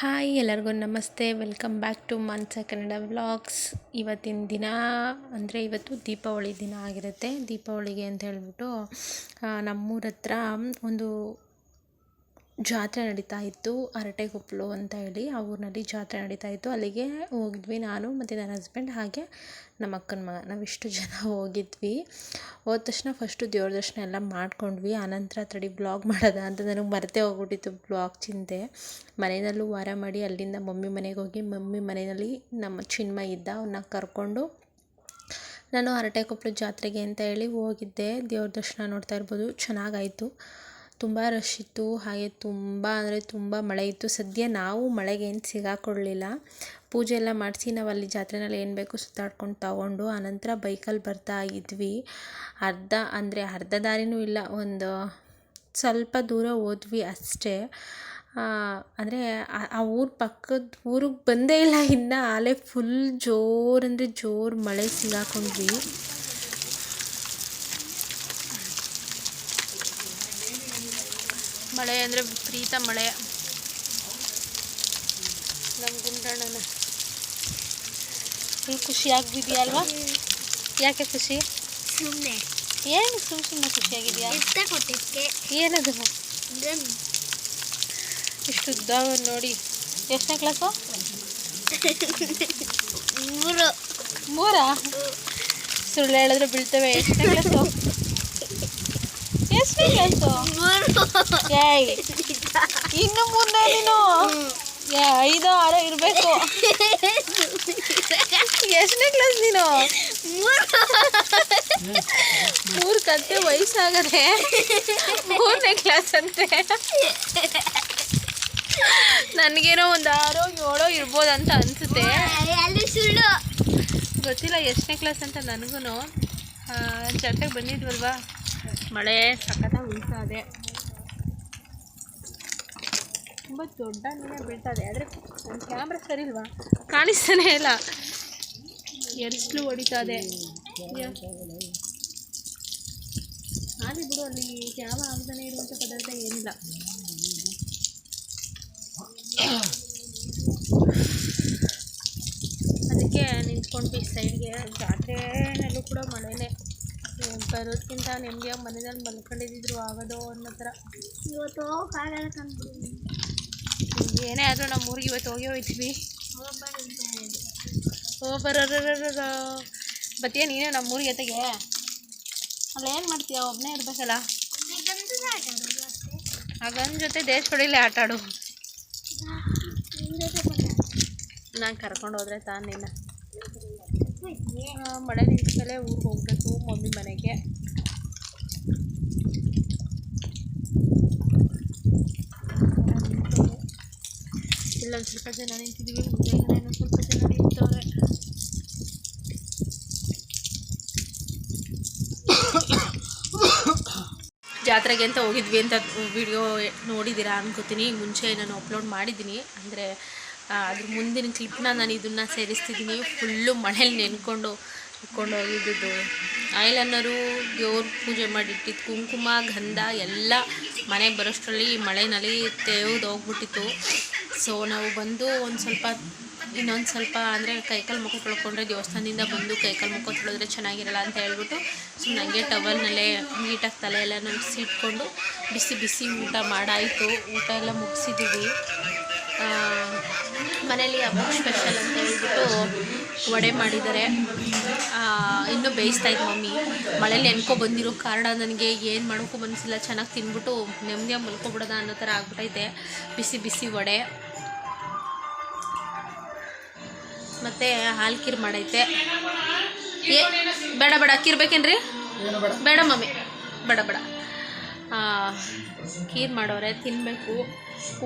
Hi ಎಲ್ಲರಿಗೂ ನಮಸ್ತೆ. Welcome back to ಮನ್ಸ ಕನ್ನಡ ವ್ಲಾಗ್ಸ್ ಇವತ್ತಿನ ದಿನ ಅಂದರೆ ಇವತ್ತು ದೀಪಾವಳಿ ದಿನ ಆಗಿರುತ್ತೆ. ದೀಪಾವಳಿಗೆ ಅಂತ ಹೇಳ್ಬಿಟ್ಟು ನಮ್ಮೂರ ಹತ್ರ ಒಂದು ಜಾತ್ರೆ ನಡೀತಾ ಇತ್ತು ಅರಟೆಕೊಪ್ಪಲು ಅಂತ ಹೇಳಿ ಆ ಊರಿನಲ್ಲಿ ಜಾತ್ರೆ ನಡೀತಾ ಇತ್ತು. ಅಲ್ಲಿಗೆ ಹೋಗಿದ್ವಿ ನಾನು ಮತ್ತು ನನ್ನ ಹಸ್ಬೆಂಡ್ ಹಾಗೆ ನಮ್ಮ ಅಕ್ಕನ ಮಗ. ನಾವಿಷ್ಟು ಜನ ಹೋಗಿದ್ವಿ. ಹೋದ ತಕ್ಷಣ ಫಸ್ಟು ದೇವ್ರ ದರ್ಶನ ಎಲ್ಲ ಮಾಡ್ಕೊಂಡ್ವಿ. ಆನಂತರ ತಡಿ ಬ್ಲಾಗ್ ಮಾಡೋದಾ ಅಂತ ನನಗೆ ಮರೆತೇ ಹೋಗ್ಬಿಟ್ಟಿತ್ತು ಬ್ಲಾಗ್ ಚಿಂತೆ. ಮನೆಯಲ್ಲೂ ವಾರ ಮಾಡಿ ಅಲ್ಲಿಂದ ಮಮ್ಮಿ ಮನೆಗೆ ಹೋಗಿ ಮಮ್ಮಿ ಮನೆಯಲ್ಲಿ ನಮ್ಮ ಚಿನ್ಮಯ ಇದ್ದ ಅವನ್ನ ಕರ್ಕೊಂಡು ನಾನು ಅರಟೆಕೊಪ್ಪಲು ಜಾತ್ರೆಗೆ ಅಂತ ಹೇಳಿ ಹೋಗಿದ್ದೆ. ದೇವ್ರ ದರ್ಶನ ನೋಡ್ತಾ ಇರ್ಬೋದು. ಚೆನ್ನಾಗಾಯಿತು. ತುಂಬ ರಶ್ ಇತ್ತು, ಹಾಗೆ ತುಂಬ ಅಂದರೆ ತುಂಬ ಮಳೆ ಇತ್ತು. ಸದ್ಯ ನಾವು ಮಳೆಗೆ ಏನು ಸಿಗಾಕೊಳ್ಳಿಲ್ಲ ಪೂಜೆ ಎಲ್ಲ ಮಾಡಿಸಿ ನಾವು ಅಲ್ಲಿ ಜಾತ್ರೆನಲ್ಲಿ ಏನು ಬೇಕು ಸುತ್ತಾಡ್ಕೊಂಡು ತಗೊಂಡು, ಆನಂತರ ಬೈಕಲ್ಲಿ ಬರ್ತಾ ಇದ್ವಿ. ಅರ್ಧ ಅಂದರೆ ಅರ್ಧ ದಾರಿನೂ ಇಲ್ಲ, ಒಂದು ಸ್ವಲ್ಪ ದೂರ ಹೋದ್ವಿ ಅಷ್ಟೇ. ಅಂದರೆ ಆ ಊರು ಪಕ್ಕದ ಊರಿಗೆ ಬಂದೇ ಇಲ್ಲ, ಇನ್ನು ಆಲೆ ಫುಲ್ ಜೋರು ಅಂದರೆ ಜೋರು ಮಳೆ ಸಿಗಾಕೊಂಡ್ವಿ. ಮಳೆ ಅಂದರೆ ವಿಪರೀತ ಮಳೆ. ನಮ್ಮ ಗುಂಡಣ್ಣನ. ಫುಲ್ ಖುಷಿ ಆಗ್ಬಿದ್ಯಾ ಅಲ್ವಾ ಯಾಕೆ ಖುಷಿ? ಸುಮ್ಮನೆ ಏನು ಸುಮ್ಮ ಸುಮ್ಮನೆ ಖುಷಿಯಾಗಿದೆಯಾ? ಕೊಟ್ಟಿದ್ದೆ ಏನದು? ಇಷ್ಟು ಉದ್ದ ನೋಡಿ. ಎಷ್ಟನೇ ಕ್ಲಾಸು ಮೂರು. ಮೂರಾ? ಸುಳ್ಳು ಹೇಳಿದ್ರೆ ಬೀಳ್ತವೆ. ಎಷ್ಟನೇ ಕ್ಲಾಸು ಎಷ್ಟನೇ ಕ್ಲಾಸು ಮೂರು. ಏಯ್. ಇನ್ನು ಮುಂದೆ ನೀನು? ಐದು, ಆರೋ ಇರಬೇಕು. ಎಷ್ಟನೇ ಕ್ಲಾಸ್ ನೀನು? ಮೂರು ಕತ್ತೆ ವಯಸ್ಸಾಗದೆ ಮೂರನೇ ಕ್ಲಾಸ್ ಅಂತೆ. ನನಗೇನೋ ಒಂದು ಆರೋ, ಏಳೋ ಇರ್ಬೋದು ಅಂತ ಅನ್ಸುತ್ತೆ. ಗೊತ್ತಿಲ್ಲ ಎಷ್ಟನೇ ಕ್ಲಾಸ್ ಅಂತ ನನಗೂ ಜೊತೆಗೆ ಬಂದಿದ್ವಲ್ವಾ? ಮಳೆ ಸಖತ್ತಾಗಿ ಉಳಿತಾ ತುಂಬ ದೊಡ್ಡ ಮೀನೇ ಬೀಳ್ತಾ ಇದೆ. ಆದರೆ ನನ್ನ ಕ್ಯಾಮ್ರಾ ಸರಿ ಇಲ್ವಾ? ಕಾಣಿಸ್ತಾನೆ ಇಲ್ಲ. ಎರ್ಸ್ಲು ಹೊಡಿತಾ ಇದೆ. ಹಾಗೆ ಬಿಡು, ಅಲ್ಲಿ ಯಾವ ಆಗದೇ ಇರುವಂಥ ಪದಾರ್ಥ ಏನಿಲ್ಲ. ಅದಕ್ಕೆ ನಿಂತ್ಕೊಂಡ್ವಿ ಸೈಡ್ಗೆ. ಜಾತ್ರೆನಲ್ಲೂ ಕೂಡ ಮಳೆನೇ. ಬರೋದ್ಕಿಂತ ನೆಮ್ಮದಿಯಾಗಿ ಮನೆಯಲ್ಲಿ ಮಲ್ಕೊಂಡಿದ್ದಿದ್ರು ಆಗೋದು ಅನ್ನೋ ಥರ. ಇವತ್ತು ಹೋಗಕ್ಕಾಗಲ್ಲ ಕಂಡು ಏನೇ ಆದರೂ ನಮ್ಮ ಊರಿಗೆ ಇವತ್ತು ಹೋಗಿ ಹೋಯ್ತೀವಿ. ಓ ಬರೋ ಬತ್ತೀಯ ನೀನೇ ನಮ್ಮ ಊರಿಗೆ ಜೊತೆಗೆ ಅಲ್ಲಿ, ಏನು ಮಾಡ್ತೀಯ? ಒಬ್ಬನೇ ಇರ್ಬೇಕಲ್ಲ. ಆಗನ ಜೊತೆ ದೇಶ ಹೊಡಿಲಿ ಆಟ ಆಡು. ನಾನು ಕರ್ಕೊಂಡು ಹೋದ್ರೆ ತಾನು ನಿನ್ನ. ಮಳೆ ನಿಂತಲೇ ಊರಿಗೆ ಹೋಗ್ಬೇಕು, ಮಮ್ಮಿ ಮನೆಗೆ. ಇಲ್ಲೊಂದು ಸ್ವಲ್ಪ ಜನ ನಿಂತಿದ್ದೀವಿ ಮುಂದೆ ಸ್ವಲ್ಪ ಜನ ನಿಂತವ್ರೆ ಜಾತ್ರೆಗೆ ಅಂತ ಹೋಗಿದ್ವಿ ಅಂತ ವಿಡಿಯೋ ನೋಡಿದ್ದೀರಾ ಅನ್ಕೋತೀನಿ. ಮುಂಚೆ ನಾನು ಅಪ್ಲೋಡ್ ಮಾಡಿದ್ದೀನಿ. ಅಂದರೆ ಅದ್ರ ಮುಂದಿನ ಕ್ಲಿಪ್ನ ನಾನು ಇದನ್ನು ಸೇರಿಸ್ತಿದ್ದೀನಿ. ಫುಲ್ಲು ಮಳೇಲಿ ನೆನ್ಕೊಂಡು ಇಟ್ಕೊಂಡು ಹೋಗಿದ್ದು ಆಯ್ಲನ್ನರು ದೇವ್ರ ಪೂಜೆ ಮಾಡಿಟ್ಟಿದ್ದು ಕುಂಕುಮ, ಗಂಧ ಎಲ್ಲ ಮನೆಗೆ ಬರೋಷ್ಟರಲ್ಲಿ ಮಳೆನಲ್ಲಿ ತೆಗೆದು ಹೋಗ್ಬಿಟ್ಟಿತ್ತು. ಸೊ ನಾವು ಬಂದು ಒಂದು ಸ್ವಲ್ಪ, ಇನ್ನೊಂದು ಸ್ವಲ್ಪ ಅಂದರೆ ಕೈಕಾಲು ಮುಖ ತೊಳ್ಕೊಂಡ್ರೆ ದೇವಸ್ಥಾನದಿಂದ ಬಂದು ಕೈಕಾಲು ಮುಖ ತೊಳೆದ್ರೆ ಚೆನ್ನಾಗಿರಲ್ಲ ಅಂತ ಹೇಳ್ಬಿಟ್ಟು ಸೊ ನನಗೆ ಟವಲ್ನಲ್ಲೇ ನೀಟಾಗಿ ತಲೆ ಎಲ್ಲ ನಮ್ಸಿಟ್ಕೊಂಡು ಬಿಸಿ ಬಿಸಿ ಊಟ ಮಾಡಾಯಿತು. ಊಟ ಎಲ್ಲ ಮುಗಿಸಿದ್ದೀವಿ ಮನೇಲಿ ಹಬ್ಬ ಸ್ಪೆಷಲ್ ಅಂತ ಹೇಳ್ಬಿಟ್ಟು ವಡೆ ಮಾಡಿದ್ದಾರೆ. ಇನ್ನೂ ಬೇಯಿಸ್ತಾ ಇದ್ದ ಮಮ್ಮಿ. ಮಳೇಲಿ ನೆನ್ಕೊ ಬಂದಿರೋ ಕಾರಣ ನನಗೆ ಏನು ಮಾಡೋಕ್ಕೂ ಮನಸ್ಸಿಲ್ಲ ಚೆನ್ನಾಗಿ ತಿಂದ್ಬಿಟ್ಟು ನೆಮ್ಮದಿಯಾಗಿ ಮಲ್ಕೊಬಿಡೋದ ಅನ್ನೋ ಥರ ಆಗ್ಬಿಟ್ಟೈತೆ ಬಿಸಿ ಬಿಸಿ ವಡೆ. ಮತ್ತು ಹಾಲು ಕೀರ್ ಮಾಡೈತೆ. ಏ ಬೇಡ ಬೇಡ ಕೀರ್ ಬೇಕೇನ್ರಿ? ಬೇಡ. ಮಮ್ಮಿ. ಬೇಡ ಬೇಡ. ಖೀರ್ ಮಾಡೋರೆ ತಿನ್ನಬೇಕು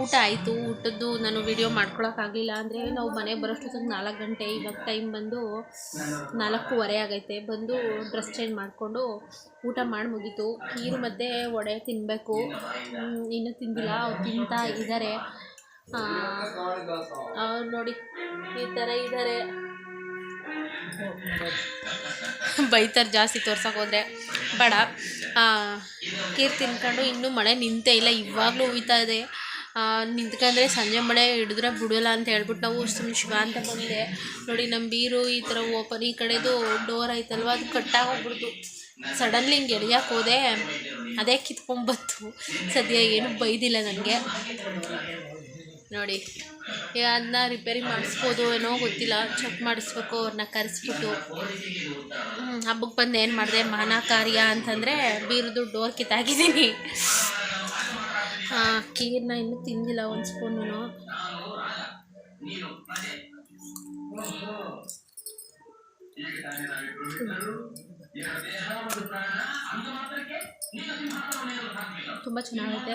ಊಟ ಆಯಿತು ಊಟದ್ದು ನಾನು ವಿಡಿಯೋ ಮಾಡ್ಕೊಳಕ್ಕಾಗಲಿಲ್ಲ ಅಂದರೆ ನಾವು ಮನೆಗೆ ಬರೋಷ್ಟೊತ್ತಿಗೆ ನಾಲ್ಕು ಗಂಟೆ ಇವಾಗ ಟೈಮ್ ಬಂದು ನಾಲ್ಕೂವರೆ ಆಗೈತೆ. ಬಂದು ಡ್ರೆಸ್ ಚೇಂಜ್ ಮಾಡಿಕೊಂಡು ಊಟ ಮಾಡಿ ಮುಗೀತು. ಖೀರು ಮತ್ತು ವಡೆ ತಿನ್ನಬೇಕು ಇನ್ನೂ ತಿಂದಿಲ್ಲ ಅವ್ರು ತಿಂತಾ ಇದ್ದಾರೆ ಅವ್ರು ನೋಡಿ, ಈ ಥರ ಇದ್ದಾರೆ ಬೈತಾರೆ ಜಾಸ್ತಿ ತೋರ್ಸಕ್ಕೆ ಹೋದರೆ. ಬೇಡ. ಕೀರ್ ತಿನ್ಕೊಂಡು ಇನ್ನೂ ಮಳೆ ನಿಂತೇ ಇಲ್ಲ, ಇವಾಗಲೂ ಹುಯ್ತಾ ಇದೆ. ನಿಂತ್ಕೊಂಡ್ರೆ ಸಂಜೆ ಮಳೆ ಹಿಡಿದ್ರೆ ಬಿಡೋಲ್ಲ ಅಂತ ಹೇಳ್ಬಿಟ್ಟು ನಾವು ಸುಮ್ಮನೆ ಶಿವ ಅಂತ ಬಂದೆ ನೋಡಿ ನಮ್ಮ ಬೀರು ಈ ಥರ ಓಪನ್ ಈ ಕಡೆದು ಡೋರ್ ಐತಲ್ವ ಅದು ಕಟ್ಟಾಗೋಗ್ಬಿಡ್ತು ಸಡನ್ಲಿ ಹಿಂಗೆ ಎಳಿಯಕ್ಕೆ ಹೋದೆ. ಅದೇ ಕಿತ್ಕೊಂಬತ್ತು ಸದ್ಯ ಏನು ಬೈದಿಲ್ಲ ನನಗೆ ನೋಡಿ. ಅದನ್ನ ರಿಪೇರಿ ಮಾಡಿಸ್ಬೋದು ಏನೋ ಗೊತ್ತಿಲ್ಲ. ಚೆಕ್ ಮಾಡಿಸ್ಬೇಕು ಅವ್ರನ್ನ ಕರೆಸ್ಬಿಟ್ಟು. ಹಬ್ಬಕ್ಕೆ ಬಂದು ಏನು ಮಾಡಿದೆ? ಮಾನ ಕಾರ್ಯ ಅಂತಂದರೆ ಬೀರದು ಡೋರ್ ಕಿತ್ತಾಕಿದ್ದೀನಿ ಕೀರ್ನ ಇನ್ನೂ ತಿಂದಿಲ್ಲ, ಒಂದು ಸ್ಪೂನು ತುಂಬ ಚೆನ್ನಾಗೈತೆ.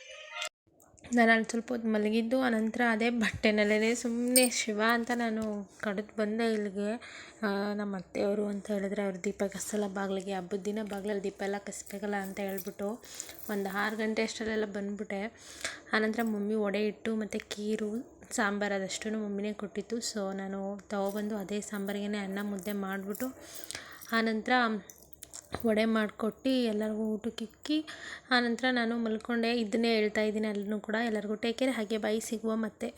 ನಾನು ಅಲ್ಲಿ ಸ್ವಲ್ಪ ಹೊತ್ತು ಮಲಗಿದ್ದು, ಆನಂತರ ಅದೇ ಬಟ್ಟೆನಲ್ಲೇ ಸುಮ್ಮನೆ ಶಿವ ಅಂತ ನಾನು ಕಡಿದು ಬಂದೆ ಇಲ್ಲಿಗೆ. ನಮ್ಮ ಅತ್ತೆಯವರು ಅಂತ ಹೇಳಿದ್ರೆ ಅವ್ರು ದೀಪ ಕಸಲ್ಲ ಬಾಗಿಲಿಗೆ ಹಬ್ಬದ ದಿನ ಬಾಗಿಲಲ್ಲಿ ದೀಪ ಎಲ್ಲ ಕಸಬೇಕಲ್ಲ ಅಂತ ಹೇಳ್ಬಿಟ್ಟು ಒಂದು ಆರು ಗಂಟೆ ಅಷ್ಟರಲ್ಲೆಲ್ಲ ಬಂದ್ಬಿಟ್ಟೆ. ಆನಂತರ ಮಮ್ಮಿ ಒಡೆ ಇಟ್ಟು ಮತ್ತು ಕೀರು, ಸಾಂಬಾರು ಅದಷ್ಟು ಮಮ್ಮಿನೇ ಕೊಟ್ಟಿತ್ತು. ಸೊ ನಾನು ತಗೊಬಂದು ಅದೇ ಸಾಂಬಾರಿಗೆ ಅನ್ನ ಮುದ್ದೆ ಮಾಡಿಬಿಟ್ಟು ಆನಂತರ ವಡೆ ಮಾಡಿಕೊಟ್ಟು ಎಲ್ಲರಿಗೂ ಊಟಕ್ಕೆ ಇಕ್ಕಿ, ಆನಂತರ ನಾನು ಮಲ್ಕೊಂಡೆ. ಇದನ್ನೇ ಹೇಳ್ತಾ ಇದ್ದೀನಿ. ಅಲ್ಲೂ ಕೂಡ ಎಲ್ಲರಿಗೂ ಟೇಕ್ ಕೇರ್ ಹಾಗೆ ಬಾಯಿ ಸಿಗುವ ಮತ್ತೆ.